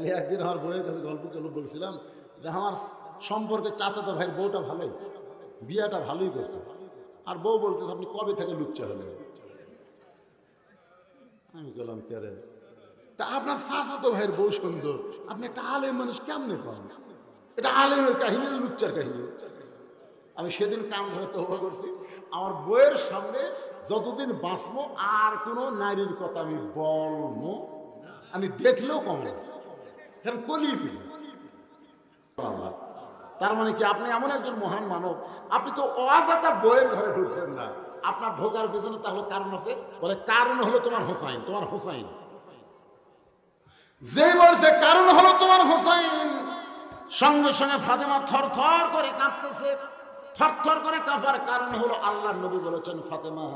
খালি একদিন আমার বউয়ের কাছে গল্প করল, বলছিলাম, যে আমার সম্পর্কে চাচাতো ভাইয়ের বউটা ভালোই, বিয়েটা ভালোই করছে। আর বউ বলতেছে, আপনি কবে থেকে লুচ্চা হলেন? আমি বললাম, কে রে? তা আপনার চাচাতো ভাইয়ের বউ সুন্দর। আপনি একটা আলেম মানুষ, কেমনে পান? এটা আলেমের কাহিনী লুচ্চার কাহিনী? আমি সেদিন কান ধরে তহবা করছি। আমার বইয়ের সামনে যতদিন বাঁচবো, আর কোনো নারীর কথা আমি বলব আমি দেখলেও কম না। তার মানে কি, আপনি এমন একজন মহান মানব, আপনি তো অজাতা বইয়ের ঘরে ঢুকবেন না। আপনার ঢোকার পেছনে তাহলে কারণ আছে? বলে, কারণ হলো তোমার হোসাইন তোমার হোসাইন। যে বলছে, কারণ হলো তোমার হোসাইন। সঙ্গে সঙ্গে ফাতেমা থর থর করে কাঁপতেছে থর থর করে কাঁপার কারণ হলো আল্লাহ নবী বলেছেন, ফাতেমা,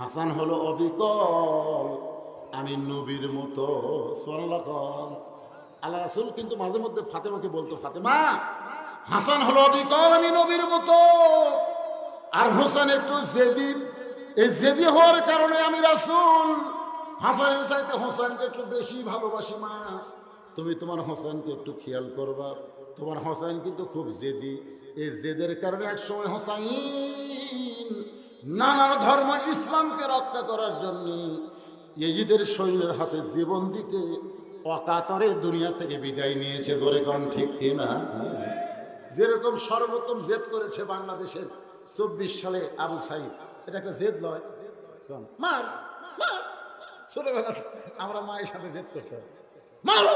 হাসান হলো অবিকল। আমি নবীর মতো। সোনাল্লাহ আল্লাহ রাসুল কিন্তু মাঝে মধ্যে ফাতেমাকে বলতো ফাতেমা হাসান হলো অবিকল আমি নবীর মতো। আর হোসেন একটু জেদি। এই জেদি হওয়ার কারণে আমি রাসুল। হাসানের চাইতে হোসেনকে একটু বেশি ভালোবাসি মা। তুমি তোমার হোসেনকে একটু খেয়াল করবা। তোমার হোসেন কিন্তু খুব জেদি। এই জেদের কারণে এক সময় হোসাইন নানা ধর্ম ইসলামকে রক্ষা করার জন্য ইজিদের শরীরের হাতে জীবন দিতে অকাতরে দুনিয়া থেকে বিদায় নিয়েছে ধরে কারণ ঠিক কিনা যেরকম সর্বোত্তম জেদ করেছে বাংলাদেশের চব্বিশ সালে আবু সাইদ এটা একটা জেদ লয়। মার ছোটবেলা আমরা মায়ের সাথে জেদ করতে মারো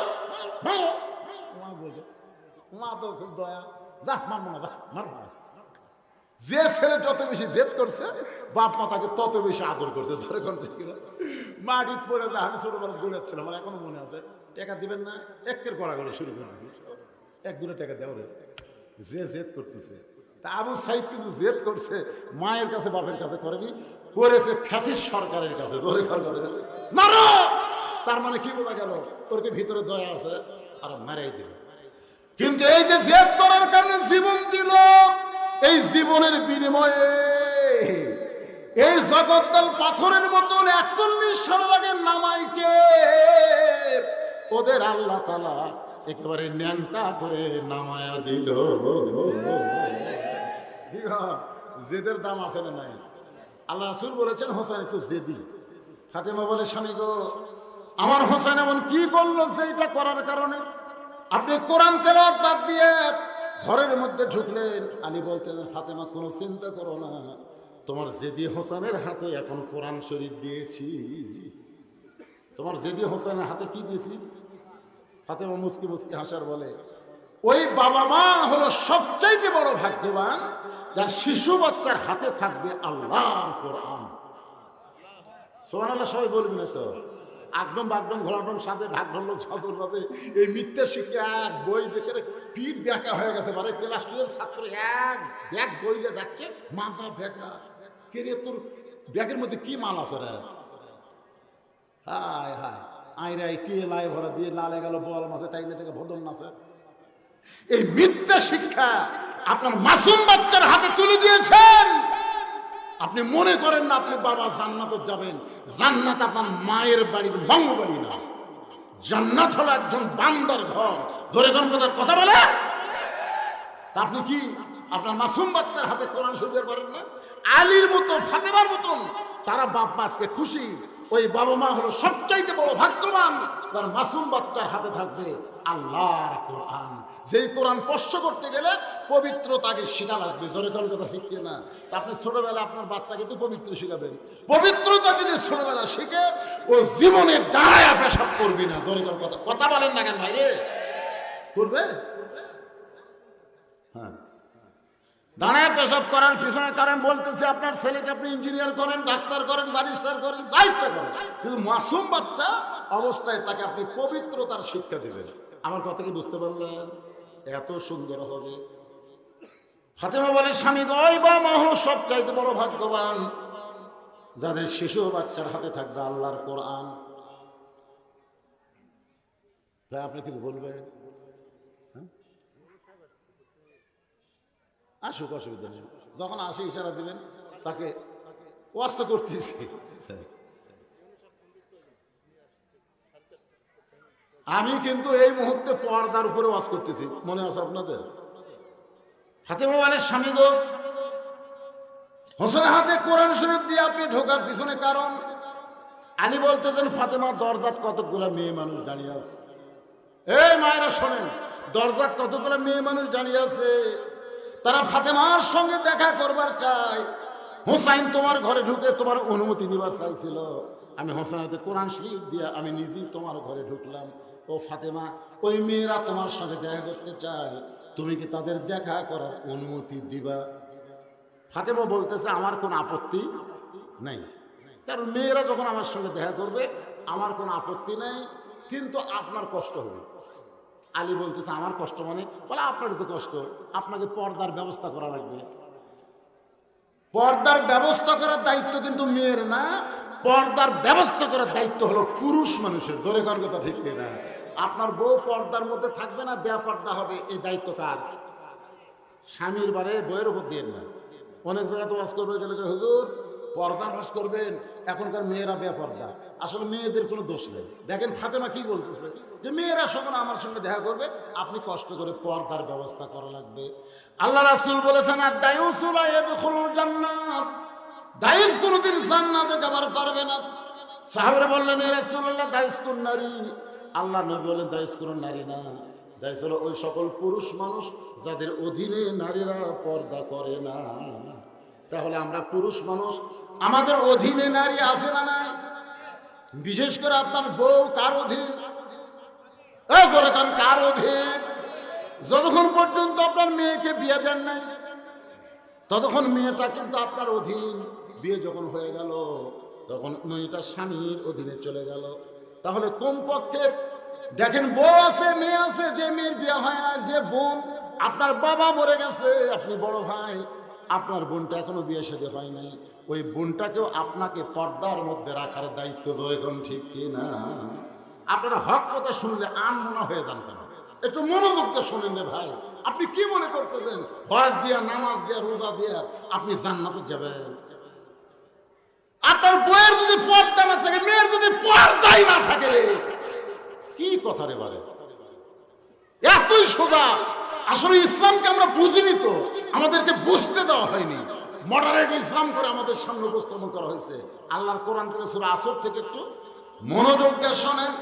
মা বলছে, মা তো খুব দয়া। যা মারবো না যা মারবো না যে ছেলে যত বেশি জেদ করছে, বাপ মা তাকে তত বেশি আদর করছে। ধরে কোন মাটিত আমি ছোটবেলা দৌড়াচ্ছিলাম আমার এখনও মনে আছে। টাকা দিবেন না, একের করা করে শুরু করে এক দুটো টাকা দেওয়া যে জেদ করতেছে, তা আবু সাইদ কিন্তু জেদ করছে, মায়ের কাছে, বাপের কাছে করেনি, করেছে ফ্যাসিস সরকারের কাছে, ধরে মারো! তার মানে কি বোঝা গেল? ওর কি ভিতরে দয়া আছে? আর মারাই দিল। কিন্তু এই যে জেদ করার কারণে জীবন দিল। এই জীবনের বিনিময়ে এই জগদ্দল পাথরের মতন একচল্লিশ সাল আগে নামাইকে ওদের আল্লাহ তালা একেবারে ন্যাংটা করে নামায়া দিল। জেদের দাম আছে না নাই? আল্লাহ রাসুল বলেছেন, হোসেন একটু জেদি। ফাতেমা বলে, স্বামী গো, আমার হোসেন এমন কি করল সেইটা করার কারণে? আপনি কোরআন তেলাওয়াত বাদ দিয়ে ঘরের মধ্যে ঢুকলেন। আলী বলতেন, ফাতেমা, কোনো চিন্তা করো না। তোমার জেদি হোসেনের হাতে এখন কোরআন শরীফ দিয়েছি। তোমার জেদি হোসেনের হাতে কি দিয়েছি? ফাতেমা মুসকি মুসকি হাসার বলে, ওই বাবা মা হলো সবচাইতে বড় ভাগ্যবান, যার শিশু বাচ্চার হাতে থাকবে আল্লাহর কোরআন। আল্লাহ সবাই বলবি না তো। আগডম বাগডম ঘোরাডম সাথে ঢাক ঢোল ছাদর বাদে এই মিথ্যে শিখে এক বই দেখে পিঠ ব্যাকা হয়ে গেছে মানে ক্লাস টুয়ের ছাত্র এক ব্যাগ বইলে যাচ্ছে মাজা ব্যাকা কে রে তোর ব্যাগের মধ্যে কি মাল আছে রে? হায় হায়। আইরাই কে লাই ভরা দিয়ে লালে গেল, বল মাছে তাইলে থেকে ভদন নাচে এই মিথ্যা শিক্ষা আপনার মাসুম বাচ্চার হাতে তুলে দিয়েছেন। আপনি মনে করেন না আপনি বাবা জান্নাত যাবেন। জান্নাত আপনার মায়ের বাড়ির মঙ্গবাড়ি না। জান্নাত হলো একজন বান্দার ঘর। ধরে কোন কথা কথা বলে? তা আপনি কি আপনার মাসুম বাচ্চার হাতে কোরআন শরীফের পারেন না? আলীর মতো ফাতেমার মতন। তারা বাপ মাসকে খুশি। ওই বাবা মা হলো সবচাইতে বড় ভাগ্যবান তার মাসুম বাচ্চার হাতে থাকবে আল্লাহর কোরআন। যেই কোরআন স্পর্শ করতে গেলে পবিত্র তাকে শেখা লাগবে। জোরে কোন কথা শিখছে না আপনি ছোটবেলা আপনার বাচ্চাকে তো পবিত্র শিখাবেন। পবিত্রতা যদি ছোটবেলা শিখে, ও জীবনে দাঁড়ায় পেশাব করবি না। জোরে কথা কথা বলেন না কেন ভাইরে? করবে হ্যাঁ দাঁড়ায় পেশাব করার পিছনে কারণ বলতেছে, আপনার ছেলেকে আপনি ইঞ্জিনিয়ার করেন, ডাক্তার করেন ব্যারিস্টার করেন যা ইচ্ছা করেন কিন্তু মাসুম বাচ্চা অবস্থায় তাকে আপনি পবিত্রতার শিক্ষা দেবেন। আমার কথা কি বুঝতে পারলেন? এত সুন্দর হবে। ফাতেমা বলে, স্বামী গয় বা মা হলো সব চাইতে বড় ভাগ্যবান। যাদের শিশু বাচ্চার হাতে থাকবে আল্লাহর কোরআন। আপনি কিছু বলবেন? আসুক, অসুবিধা নেই। যখন আসে ইশারা দিবেন, তাকে ওয়াস্ত করতেছি। আমি কিন্তু এই মুহূর্তে পর্দার উপরে ওয়াজ করতেছি। মনে আছে আপনাদের? ফাতেমা বলে স্বামী গো হোসেন হাতে কোরআন শরীফ দিয়ে আপনি ঢোকার পিছনে কারণ, আলী বলতেছেন, ফাতেমা, দরজাত কতগুলা মেয়ে মানুষ দাঁড়িয়ে আছে। এই মায়েরা শোনেন, দরজাত কতগুলা মেয়ে মানুষ দাঁড়িয়ে আছে। তারা ফাতেমার সঙ্গে দেখা করবার চায়। হোসাইন তোমার ঘরে ঢুকে তোমার অনুমতি নিবার চাইছিল। আমি হোসেনাতে কোরআন শরীফ দিয়ে আমি নিজেই তোমার ঘরে ঢুকলাম। ও ফাতেমা, ওই মেয়েরা তোমার সঙ্গে দেখা করতে চায়। তুমি কি তাদের দেখা করার অনুমতি দিবা? ফাতেমা বলতেছে, আমার কোনো আপত্তি নাই। কারণ মেয়েরা যখন আমার সঙ্গে দেখা করবে, আমার কোনো আপত্তি নেই, কিন্তু আপনার কষ্ট হবে। আলী বলতেছে, আমার কষ্ট মানে? বলে, আপনারই তো কষ্ট, আপনাকে পর্দার ব্যবস্থা করা লাগবে। পর্দার ব্যবস্থা করার দায়িত্ব কিন্তু মেয়ের না, পর্দার ব্যবস্থা করার দায়িত্ব হলো পুরুষ মানুষের। ধরে কার কথা ঠিক না আপনার বউ পর্দার মধ্যে থাকবে না বেপর্দা হবে, এই দায়িত্ব কার? স্বামীর বারে বইয়ের উপর দিয়ে না। অনেক জায়গায় তো ওয়াজ করবে, গেলে হুজুর পর্দার ওয়াজ করবেন, এখনকার মেয়েরা বেপর্দা। আসলে মেয়েদের কোনো দোষ নেই। দেখেন ফাতেমা কি বলতেছে? যে মেয়েরা যখন আমার সঙ্গে দেখা করবে, আপনি কষ্ট করে পর্দার ব্যবস্থা করা লাগবে। আল্লাহ রাসুল বলেছেন আর দায়ুসুলা জান্নাত। দায়ুস কোনোদিন জান্নাতে যাবার পারবে না। সাহাবীরা বললেন, এ রাসূলুল্লাহ, দায়ুস কোন নারী? আল্লাহ নবী বলেন দায়ুস কোন নারী না। দায়ুস হলো ওই সকল পুরুষ মানুষ যাদের অধীনে নারীরা পর্দা করে না। তাহলে আমরা পুরুষ মানুষ। আমাদের অধীনে নারী আছে না নাই? বিশেষ করে আপনার বউ কার অধীন? কার অধীন? যতক্ষণ পর্যন্ত আপনার মেয়েকে বিয়ে দেন নাই, ততক্ষণ মেয়েটা কিন্তু আপনার অধীন। বিয়ে যখন হয়ে গেল, তখন মেয়েটা স্বামীর অধীনে চলে গেল। তাহলে কমপক্ষে দেখেন বউ আছে, মেয়ে আছে, যে মেয়ের বিয়ে হয় না যে বোন আপনার বাবা মরে গেছে, আপনি বড় ভাই আপনার বোনটা এখনও বিয়ে সাথে হয় নাই। ওই বোনটাকেও আপনাকে পর্দার মধ্যে রাখার দায়িত্ব ধরে কোন ঠিক কি না? আপনারা হক কথা শুনলে আনমনা হয়ে যান কেন? একটু মনোযোগ দিয়ে শোনেন রে ভাই। আপনি কি মনে করতেছেন? হজ দিয়া, নামাজ দিয়া, রোজা দিয়া আপনি জান্নাতে যাবেন? আপনার বইয়ের যদি পর্দা না থাকে, মেয়ের যদি পর্দাই না থাকে কি কথা রে বারে এতই সোজা। আসলে ইসলামকে আমরা বুঝিনি তো। আমাদেরকে বুঝতে দেওয়া হয়নি। মডারেট ইসলাম করে আমাদের সামনে উপস্থাপন করা হয়েছে। আল্লাহর কোরআন থেকে সুরা আসর থেকে একটু মনোযোগ দিয়ে শোনেন।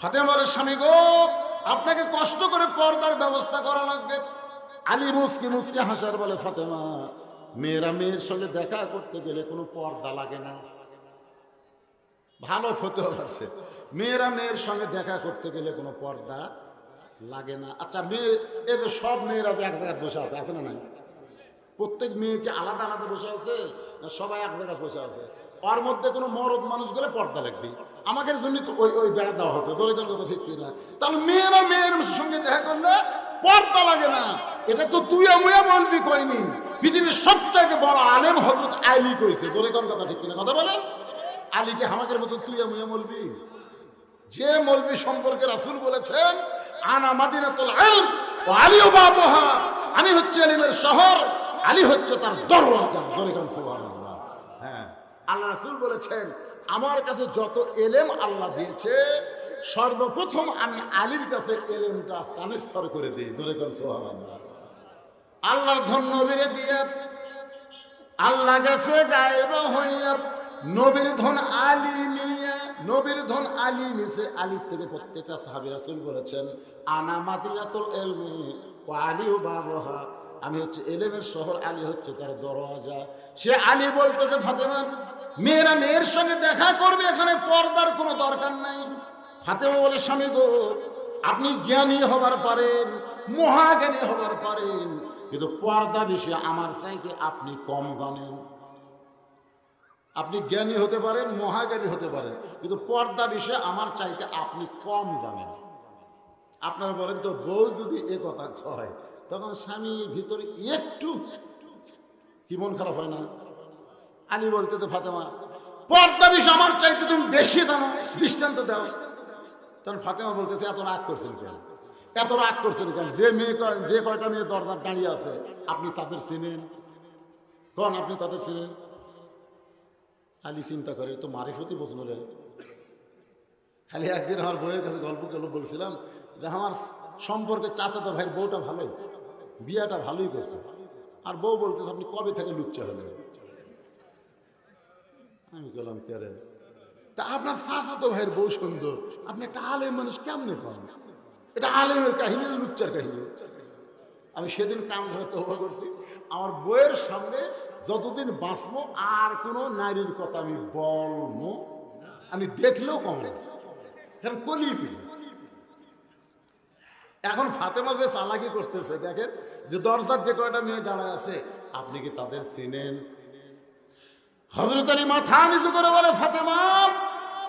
ফাতেমারের স্বামী গো, আপনাকে কষ্ট করে পর্দার ব্যবস্থা করা লাগবে। আলী মুসকি মুসকি হাসার বলে, ফাতেমা, মেয়েরা মেয়ের সঙ্গে দেখা করতে গেলে কোনো পর্দা লাগে না। ভালো আছে। মেয়েরা মেয়ের সঙ্গে দেখা করতে গেলে কোনো পর্দা লাগে না। আচ্ছা মেয়ে এই যে সব মেয়েরা এক জায়গায় বসে আছে আছে না নাই? প্রত্যেক মেয়েকে আলাদা আলাদা বসে আছে, না সবাই এক জায়গায় বসে আছে? ওর মধ্যে কোনো মরদ মানুষ গেলে পর্দা লাগবে। আমাদের জন্য তো ওই ওই বেড়া দেওয়া হচ্ছে তোর কথা ঠিক কিনা তাহলে মেয়েরা মেয়ের সঙ্গে দেখা করলে পর্দা লাগে না। এটা তো তুই মুয়া বলবি কইনি পৃথিবীর সবথেকে বড় আলেম হজরত আলী কইছে তোর কোন কথা ঠিক কিনা কথা বলে? আলীকে হামাকের মতো তুই মুয়া বলবি যে মলবি সম্পর্কে রাসুল বলেছেন আনা মাদিনাতুল ইলম ওয়া আলিও বাবুহা। আমি হচ্ছে ইলমের শহর, আলী হচ্ছে তার দরওয়াজা। জোরে কান সুবহানাল্লাহ। হ্যাঁ আল্লাহ রাসূল বলেছেন, আমার কাছে যত এলেম আল্লাহ দিয়েছে, সর্বপ্রথম আমি আলীর কাছে এলেমটা ট্রান্সফার করে দিই। জোরে কান সুবহানাল্লাহ। আল্লাহর ধন নবীরে দিয়ে, আল্লাহ গেছে গায়েব হইয়া, নবীর ধন আলী নবীর ধন আলী নিছে আলীর থেকে প্রত্যেকটা সাহাবী রাসূল বলেছেন, আনা মাদিনাতুল ইলমি ওয়া আলীও বাবহা। আমি হচ্ছে এলেমের শহর, আলী হচ্ছে তার দরওয়াজা। সে আলী বলতে বলতেছে ফাতেমা, মেয়েরা মেয়ের সঙ্গে দেখা করবে, এখানে পর্দার কোনো দরকার নাই। ফাতেমা বলে, স্বামী গো, আপনি জ্ঞানী হবার পারেন, মহাজ্ঞানী হবার পারেন, কিন্তু পর্দা বিষয়ে আমার চাইতে আপনি কম জানেন। আপনি জ্ঞানী হতে পারেন, মহাজ্ঞানী হতে পারেন, কিন্তু পর্দা বিষয়ে আমার চাইতে আপনি কম জানেন। আপনারা বলেন তো, বউ যদি এ কথা কয়, তখন স্বামীর ভিতরে একটু কি মন খারাপ হয় না? আলী বলতে তো ফাতেমা, পর্দা বিষয় আমার চাইতে তুমি বেশি জানো, দৃষ্টান্ত দাও। তখন ফাতেমা বলতেছে, এত রাগ করছেন কেন? এত রাগ করছেন কেন? যে মেয়ে যে কয়টা মেয়ে দরজার দাঁড়িয়ে আছে, আপনি তাদের চিনেন? কন আপনি তাদের চিনেন? আলী চিন্তা করে তো মারিফতি প্রশ্ন রে। খালি একদিন আমার বইয়ের কাছে গল্প গল্প বলছিলাম যে, আমার সম্পর্কে চাচাতো ভাইয়ের বউটা ভালোই, বিয়েটা ভালোই করছে। আর বউ বলতেছে, আপনি কবে থেকে লুচ্চা হলেন? আমি গেলাম কেরে তা আপনার চাচাতো ভাইয়ের বউ সুন্দর। আপনি একটা আলেম মানুষ কেমনে পান? এটা আলেমের কাহিনী লুচ্চার কাহিনী? আমি সেদিন কান ধরে তহবা করছি। আমার বইয়ের সামনে যতদিন বাঁচবো, আর কোনো নারীর কথা আমি বলব আমি দেখলেও কম কারণ কলি পিড়ি এখন ফাতেমা যে চালাকি করতেছে, দেখেন যে দরজার যে কয়টা মেয়ে দাঁড়ায় আছে, আপনি কি তাদের চিনেন? হজরত আলী মাথা নিচু করে বলে, ফাতেমা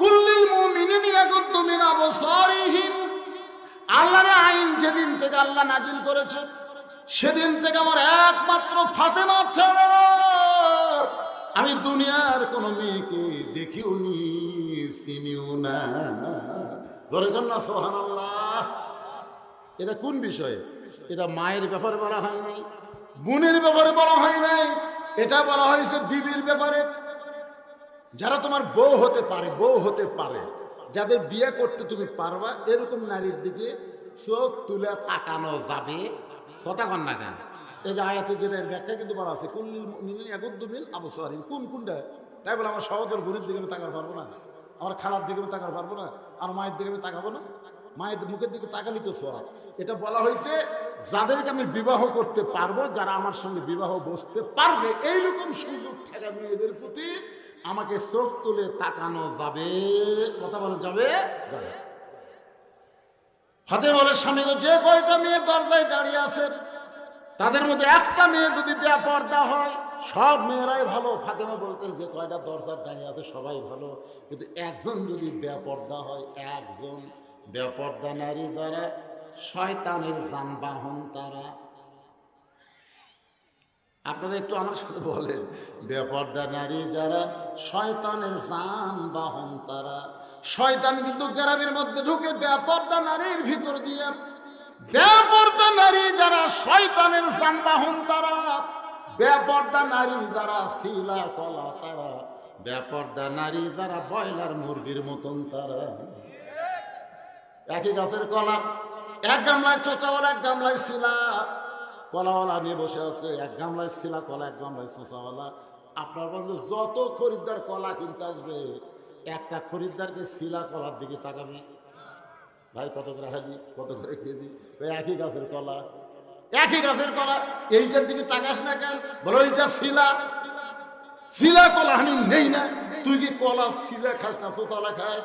কুল্লিল মুমিনিন ইয়াগুদ্দু মিন আবসারিহিম। আল্লাহর আইন যেদিন থেকে আল্লাহ নাজিল করেছে সেদিন থেকে আমার একমাত্র ফাতেমা ছাড়া আমি দুনিয়ার কোনো মেয়েকে দেখিও নি, চিনিও না। ধরে না সোহান এটা কোন বিষয়ে? এটা মায়ের ব্যাপারে বলা হয় নাই, বোনের ব্যাপারে বলা হয় নাই, এটা বলা হয়েছে বিবির ব্যাপারে। যারা তোমার বউ হতে পারে, বউ হতে পারে, যাদের বিয়ে করতে তুমি পারবা, এরকম নারীর দিকে চোখ তুলে তাকানো যাবে। কথা কন না কেন? এই যে আয়াতে যেটা এর ব্যাখ্যা কিন্তু বলা আছে, কুল মিনিন একদ্দুমিন আবু সারিন কোন, কোনটা? তাই বলে, আমার সহদর বোনের দিকে আমি তাকার পারব না। আমার খালার দিকে আমি তাকার পারব না। আর মায়ের দিকে আমি তাকাবো না। মায়ের মুখের দিকে তাকালি তো সোয়া এটা বলা হয়েছে, যাদেরকে আমি বিবাহ করতে পারব, যারা আমার সঙ্গে বিবাহ বসতে পারবে, এইরকম সুযোগ থাকা মেয়েদের প্রতি আমাকে চোখ তুলে তাকানো যাবে। কথা বলা যাবে? যাবে। হাতে বলে, স্বামী যে কয়টা মেয়ে দরজায় দাঁড়িয়ে আছে, তাদের মধ্যে একটা মেয়ে যদি পর্দা হয়, সব মেয়েরাই ভালো। ফাতেমা বলতে যে কয়টা দরজার দাঁড়িয়ে আছে, সবাই ভালো। কিন্তু একজন যদি বেপর্দা হয়, একজন বেপর্দা নারী যারা, শয়তানের যানবাহন তারা আপনারা একটু আমার সাথে বলেন। বেপর্দা নারী যারা শয়তানের যান বাহন তারা। শয়তান কিন্তু গ্রামের মধ্যে ঢুকে বেপর্দা নারীর ভিতর দিয়ে। বেপর্দা নারী যারা শয়তানের যানবাহন তারা। বেপর্দা নারী যারা শিলা কলা তারা। বেপর্দা নারী যারা বয়লার মুরগির মতন তারা। একই গাছের কলা, এক গামলায় চোচাওয়ালা, এক গামলায় শিলা। কলাওয়ালা নিয়ে বসে আছে, এক গামলায় শিলা কলা, এক গামলায় চোচাওয়ালা আপনার বন্ধু যত খরিদ্দার কলা কিনতে আসবে, একটা খরিদ্দারকে শিলা কলার দিকে তাকাবে। ভাই, কত করে হালি? কত করে কেজি? ওই একই গাছের কলা। একই গাছের কলা। এইটার দিকে তাকাস না কেন? বলো, এইটা শিলা। শিলা কলা আমি নেই না। তুই কি কলা শিলা খাস না চোতলা খাস?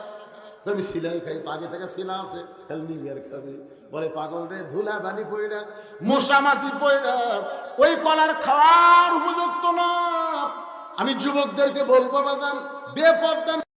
আমি সিলাই খাই, পাগে থেকে সিলা আছে হেলমি বের খাবে। বলে, পাগল রে, ধুলা বালি পয়রা মশা মাছি পয়রা ওই কলার খাওয়ার উপযুক্ত না। আমি যুবকদেরকে বলব বাজার বেপর্দা